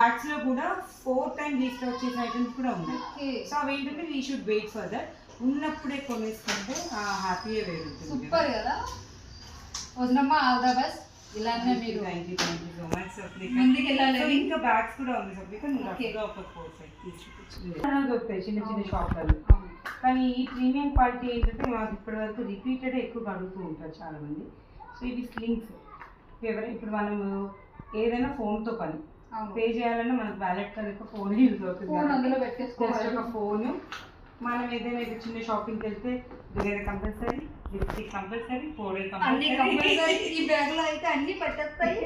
బ్యాగ్స్లో కూడా four time restock చేసిన items కూడా ఉన్నాయి. సో అవి ఏంటంటే we should wait for that ఉన్నప్పుడే కొనేసుకుంటే హ్యాపీయే వేరుంటుంది. సూపర్ కదా? వదినమ్మ ఆల్ ద బెస్ట్ ఇలానే మీరు thank you thank you so much సప్లిక ముందుకు వెళ్ళాలి. ఇంకా బ్యాగ్స్ కూడా ఉంది సప్లిక నువ్వు ఒక ఫోర్ ఫైవ్ తీసి చూపించు దొరుకుతాయి చిన్న చిన్న షాప్లలో. కానీ ఈ ప్రీమియం క్వాలిటీ ఏంటంటే మాకు ఇప్పటి వరకు రిపీటెడ్ ఎక్కువ అడుగుతూ ఉంటారు చాలా మంది సో ఇవి స్లింగ్స్ ఎవరు ఇప్పుడు మనము ఏదైనా ఫోన్తో పని పే చేయాలన్నా మనకు వ్యాలెట్ కనుక ఫోన్ యూజ్ అవుతుంది ఫోన్ అందులో పెట్టేసుకోవాలి. ఒక ఫోన్. మనం ఏదైనా చిన్న షాపింగ్కి వెళ్తే దుగేర కంపల్సరీ లిప్స్టిక్ కంపల్సరీ పౌడర్ అన్ని కంపల్సరీ. కంపల్సరీ. ఈ బ్యాగ్లో అయితే అన్ని పెట్టేస్తాయి.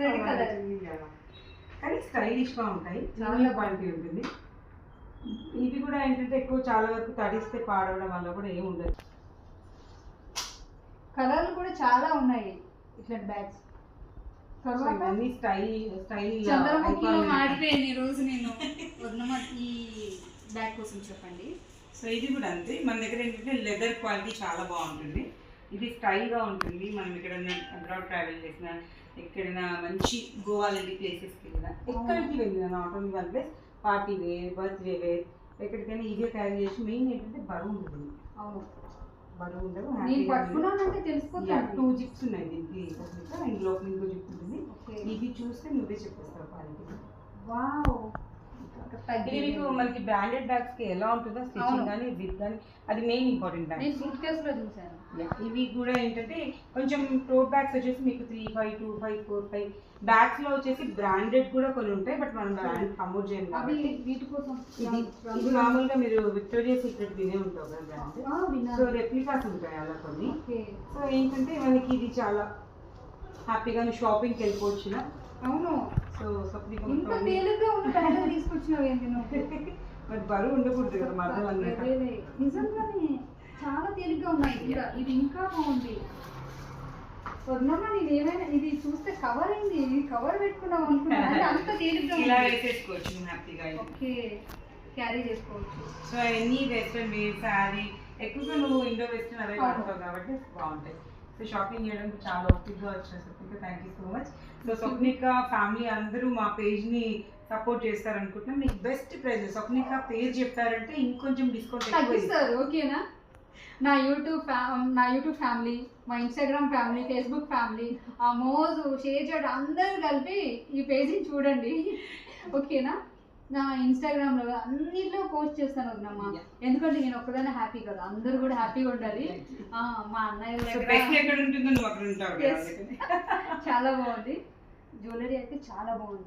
రెడ్ కలర్ కానీ స్టైలిష్గా ఉంటాయి. చాలా. క్వాలిటీ ఉంటుంది. ఇవి కూడా ఏంటంటే ఎక్కువ చాలా వరకు తడిస్తే పాడవడం వల్ల కూడా ఏమి ఉండదు. కలర్లు కూడా చాలా ఉన్నాయి ఇట్లాంటి బ్యాగ్స్. ఇవన్నీ స్టైల్ స్టైల్ చంద్రముఖిలో మాడిపోయాను ఈ రోజు నేను. ఈ బ్యాగ్ కోసం చెప్పండి. సో ఇది కూడా అంతే. మన దగ్గర ఏంటంటే లెదర్ క్వాలిటీ చాలా బాగుంటుంది. ఇది స్టైల్గా ఉంటుంది. మనం ఎక్కడైనా అబ్రాడ్ ట్రావెల్ చేసినా ఎక్కడైనా మంచి గోవా లాంటి ప్లేసెస్కి వెళ్ళినా ఎక్కడికి వెళ్ళినా not only one place party wear birthday wear ఎక్కడికైనా ఈజీగా క్యారీ చేసి మెయిన్ ఏంటంటే బరువు ఉంటుంది. అవును. బరువు ఉండదు నేను పట్టుకున్నానంటే తెలిసిపోతుంది. టూ జిప్స్ ఉన్నాయి దీనికి. లోపల ఇంకో జిప్ ఉంటుంది. ఇది చూస్తే నువ్వే చెప్పేస్తావు క్వాలిటీ. వావ్. ఇది మీకు మనకి బ్రాండెడ్ బ్యాగ్స్కి ఎలా ఉంటుందో. స్టిచ్చింగ్ కానీ జిప్ కానీ అది మెయిన్ ఇంపార్టెంట్ బ్యాగ్ నేను సూట్ కేసులో చూసాను ఇవి కూడా ఏంటంటే కొంచెం టోట్ బ్యాగ్స్ వచ్చేసి మీకు three five two five four five బ్యాగ్స్లో వచ్చేసి బ్రాండెడ్ కూడా కొన్ని ఉంటాయి బట్ మనం బ్రాండ్ ప్రమోట్ చేయం కాబట్టి. వీటి కోసం ఇది మామూలుగా మీరు విక్టోరియా సీక్రెట్ వినే ఉంటావు కదా బ్రాండ్. సో రెప్లికాస్ ఉంటాయి అలా కొన్ని. సో ఏంటంటే మనకి ఇది చాలా హ్యాపీగా షాపింగ్కి వెళ్ళిపోవచ్చు ఇలా. అవును. సో ఇంత తేలిగ్గా ఉన్న బ్యాగ్ తీసుకొచ్చినావు ఏంటి నువ్వు? మరి బరువు ఉండకూడదు కదా మరదలు అన్నట్టు. నిజంగానే చాలా తేలిగ్గా ఉన్నాయి. ఇది ఇంకా బాగుంది. వదినమ్మా నేను ఏమైనా ఇది చూస్తే కవర్ అయింది. ఇది కవర్ పెట్టుకున్నావు అనుకున్నాను అంత తేలిగ్గా ఇలా వేసేసుకోవచ్చు హ్యాపీగా. ఓకే. క్యారీ చేసుకోవచ్చు. So any western wear sari ఎక్కువగా నువ్వు ఇండో వెస్ట్రన్ అవే. వాడుతావు కాబట్టి బాగుంటాయి. సో షాపింగ్ చేయడానికి చాలా ఓపిక్గా Swapnika thank you so much so Swapnika family అందరూ మా పేజ్ని సపోర్ట్ చేస్తారనుకుంటున్నాం. మీకు బెస్ట్ ప్రైస్ స్వప్నిక పేజ్ చెప్పారంటే ఇంకొంచెం డిస్కౌంట్. తగ్గిస్తారు. ఓకేనా? నా యూట్యూబ్ ఫ్యా- నా యూట్యూబ్ ఫ్యామిలీ మా ఇన్స్టాగ్రామ్ ఫ్యామిలీ ఫేస్బుక్ ఫ్యామిలీ ఆ మోజు షేర్ చేయడం అందరూ కలిపి ఈ పేజీని చూడండి. ఓకేనా? నా ఇన్స్టాగ్రామ్లో అన్నిట్లో పోస్ట్ చేస్తాను వదినమ్మా. ఎందుకంటే నేను ఒక్కదానే హ్యాపీ కదా. అందరూ కూడా హ్యాపీగా ఉండాలి. ఆ, మా అన్నయ్య. చాలా బాగుంది. జ్యువెలరీ అయితే చాలా బాగుంది.